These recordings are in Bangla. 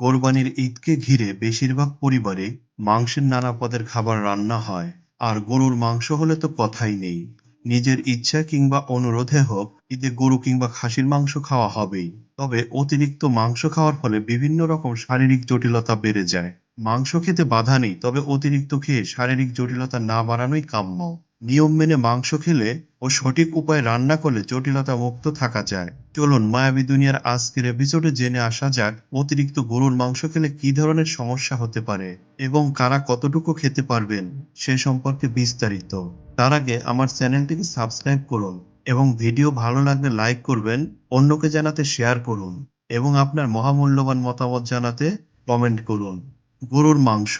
কোরবানির ঈদকে ঘিরে বেশিরভাগ পরিবারে মাংসের নানা পদের খাবার রান্না হয়। আর গরুর মাংস হলে তো কথাই নেই। নিজের ইচ্ছা কিংবা অনুরোধে হোক, ঈদে গরু কিংবা খাসির মাংস খাওয়া হবেই। তবে অতিরিক্ত মাংস খাওয়ার ফলে বিভিন্ন রকম শারীরিক জটিলতা বেড়ে যায়। মাংস খেতে বাধা নেই, তবে অতিরিক্ত খেয়ে শারীরিক জটিলতা না বাড়ানোই কাম্য। নিয়ম মেনে মাংস খেলে ও সঠিক উপায়ে রান্না করলে জটিলতা মুক্ত থাকা যায়। চলুন মায়াবী দুনিয়ার আজকের এপিসোডে জেনে আসা যাক, অতিরিক্ত গরুর মাংস খেলে কি ধরনের সমস্যা হতে পারে এবং কারা কতটুকু খেতে পারবেন সে সম্পর্কে বিস্তারিত। তার আগে আমার চ্যানেলটিকে সাবস্ক্রাইব করুন এবং ভিডিও ভালো লাগলে লাইক করবেন, অন্যকে জানাতে শেয়ার করুন এবং আপনার মহামূল্যবান মতামত জানাতে কমেন্ট করুন। গরুর মাংস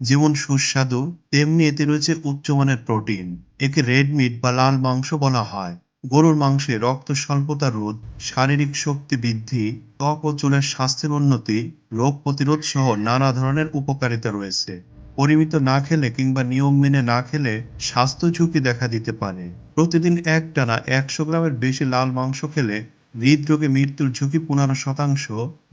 যেমন সুস্বাদু, তেমনি এতে রয়েছে উচ্চমানের প্রোটিন। একে রেড মিট বা লাল মাংস বলা হয়। গরুর মাংসে রক্ত স্বল্পতা রোধ, শারীরিক শক্তি বৃদ্ধি, ত্বক ও চুলের স্বাস্থ্যের উন্নতি, রোগ প্রতিরোধ সহ নানা ধরনের উপকারিতা রয়েছে। পরিমিত না খেলে কিংবা নিয়ম মেনে না খেলে স্বাস্থ্য ঝুঁকি দেখা দিতে পারে। প্রতিদিন এক টানা একশো গ্রামের বেশি লাল মাংস খেলে হৃদরোগে মৃত্যুর ঝুঁকি পনেরো শতাংশ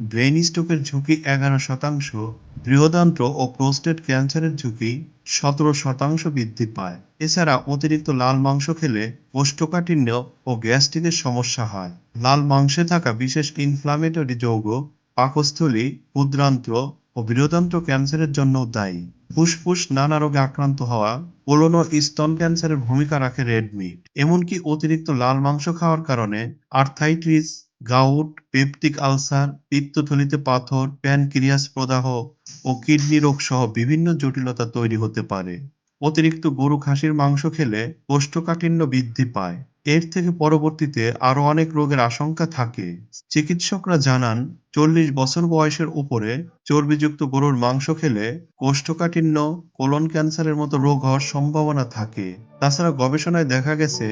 ব্রেন স্ট্রোকের ঝুঁকি এগারো শতাংশ, বৃহদান্ত্র ও প্রোস্টেট ক্যান্সারের ঝুঁকি সতেরো শতাংশ বৃদ্ধি পায়। এছাড়া অতিরিক্ত লাল মাংস খেলে কোষ্ঠকাঠিন্য ও গ্যাস্ট্রিকের সমস্যা হয়। লাল মাংসে থাকা বিশেষ ইনফ্লামেটরি যৌগ, পাকস্থলী, ক্ষুদ্রান্ত্র ও বৃহদান্ত্র ক্যান্সারের জন্য দায়ী। ফুসফুস নানা রোগে আক্রান্ত হওয়া কোলন স্তন ক্যান্সারের ভূমিকা রাখে রেড মিট। এমনকি অতিরিক্ত লাল মাংস খাওয়ার কারণে আর্থাইটিস, গাউট, পেপটিক আলসার, পিত্তথলিতে পাথর, প্যানক্রিয়াস প্রদাহ ও কিডনি রোগ সহ বিভিন্ন জটিলতা তৈরি হতে পারে। অতিরিক্ত গরু, খাসির মাংস খেলে কোষ্ঠকাঠিন্য বৃদ্ধি পায়। এর থেকে পরবর্তীতে আরও অনেক রোগের আশঙ্কা থাকে। চিকিৎসকরা জানান, চল্লিশ বছর বয়সের উপরে চর্বিযুক্ত গরুর মাংস খেলে কোষ্ঠকাঠিন্য, কোলন ক্যান্সারের মতো রোগ হওয়ার সম্ভাবনা থাকে। তাছাড়া গবেষণায় দেখা গেছে,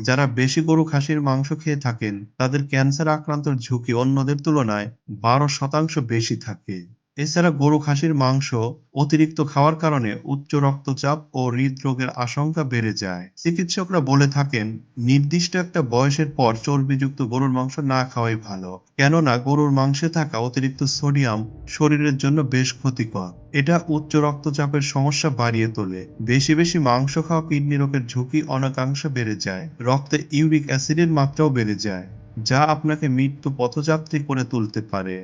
যারা বেশি গরু খাসির মাংস খেয়ে থাকেন, তাদের ক্যান্সার আক্রান্তর ঝুঁকি অন্যদের তুলনায় বারো শতাংশ বেশি থাকে। এছাড়া গরু, খাসির মাংস অতিরিক্ত খাওয়ার কারণে উচ্চ রক্তচাপ ও হৃদরোগের আশঙ্কা বেড়ে যায়। চিকিৎসকরা বলে থাকেন, নির্দিষ্ট একটা বয়সের পর চর্বিযুক্ত গরুর মাংস না খাওয়াই ভালো, কেননা গরুর মাংসে থাকা অতিরিক্ত সোডিয়াম শরীরের জন্য বেশ ক্ষতিকর। এটা উচ্চ রক্তচাপের সমস্যা বাড়িয়ে তোলে। বেশি বেশি মাংস খাওয়া কিডনি রোগের ঝুঁকি অনেকাংশে বেড়ে যায়। রক্তে ইউরিক অ্যাসিডের মাত্রাও বেড়ে যায়, যা আপনাকে মৃত্যু পথযাত্রী করে তুলতে পারে।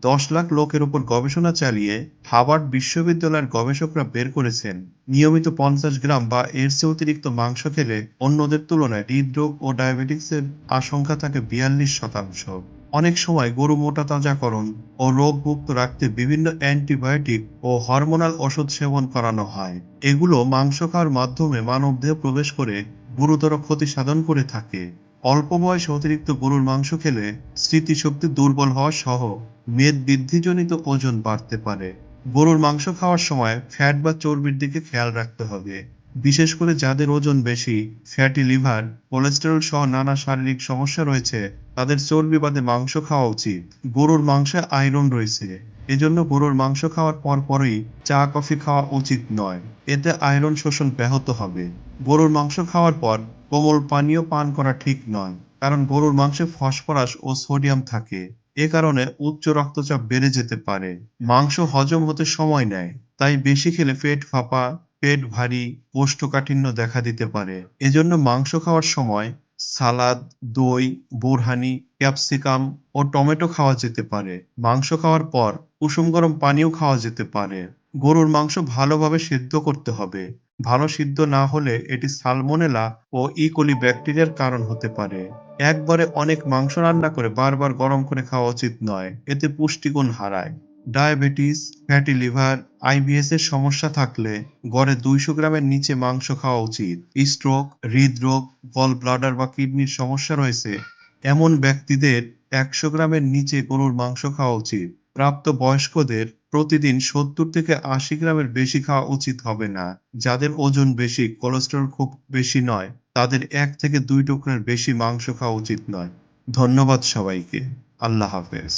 দশ লাখ লোকের উপর গবেষণা চালিয়ে হার্ভার্ড বিশ্ববিদ্যালয়ের গবেষকরা বের করেছেন। নিয়মিত পঞ্চাশ গ্রাম বা এর চেয়ে অতিরিক্ত মাংস খেলে অন্যদের তুলনায় হৃদরোগ ও ডায়াবেটিক্সের আশঙ্কা থাকে বিয়াল্লিশ শতাংশ। অনেক সময় গরু মোটা তাজাকরণ ও রোগ মুক্ত রাখতে বিভিন্ন অ্যান্টিবায়োটিক ও হরমোনাল ওষুধ সেবন করানো হয়। এগুলো মাংস খাওয়ার মাধ্যমে মানবদেহে প্রবেশ করে গুরুতর ক্ষতি সাধন করে থাকে। অল্প বয়সে অতিরিক্ত গরুর মাংস খেলে স্মৃতিশক্তি দুর্বল হওয়া সহ মেদ বৃদ্ধিজনিত ওজন বাড়তে পারে। গরুর মাংস খাওয়ার সময় ফ্যাট বা চর্বির দিকে খেয়াল রাখতে হবে। বিশেষ করে যাদের ওজন বেশি, ফ্যাটি লিভার, কোলেস্টেরল সহ নানা শারীরিক সমস্যা রয়েছে, তাদের চর্বি বাদে মাংস খাওয়া উচিত। গরুর মাংসে আয়রন রয়েছে। এজন্য গরুর মাংস খাওয়ার পর পরই চা, কফি খাওয়া উচিত নয়। এতে আয়রন শোষণ ব্যাহত হবে। গরুর মাংস খাওয়ার পর কোমল পানীয় পান করা ঠিক নয়, কারণ গরুর মাংসে ফসফরাস ও সোডিয়াম থাকে। এ কারণে উচ্চ রক্তচাপ বেড়ে যেতে পারে। মাংস হজম হতে সময় নেয়, তাই বেশি খেলে পেট ফাঁপা, পেট ভারী, কোষ্ঠকাঠিন্য দেখা দিতে পারে। এজন্য মাংস খাওয়ার সময় সালাদ, দই, বোরহানি, ক্যাপসিকাম ও টমেটো খাওয়া যেতে পারে। মাংস খাওয়ার পর কুসুম গরম পানিও খাওয়া যেতে পারে। গরুর মাংস ভালোভাবে সেদ্ধ করতে হবে। ভালো সিদ্ধ না হলে এটি সালমোনেলা ও ইকোলি ব্যাকটেরিয়ার কারণ হতে পারে। একবারে অনেক মাংস রান্না করে বারবার গরম করে খাওয়া উচিত নয়, এতে পুষ্টিগুণ হারায়। ডায়াবেটিস, ফ্যাটি লিভার আইবিএস এর সমস্যা থাকলে গড়ে দুইশো গ্রামের নিচে মাংস খাওয়া উচিত। স্ট্রোক, হৃদরোগ গল ব্লাডার বা কিডনির সমস্যা রয়েছে, এমন ব্যক্তিদের একশো গ্রামের নিচে গরুর মাংস খাওয়া উচিত। প্রাপ্ত বয়স্কদের প্রতিদিন সত্তর থেকে আশি গ্রামের বেশি খাওয়া উচিত হবে না। যাদের ওজন বেশি, কোলেস্টেরল খুব বেশি নয়, তাদের এক থেকে দুই টুকরার বেশি মাংস খাওয়া উচিত নয়। ধন্যবাদ সবাইকে। আল্লাহ হাফেজ।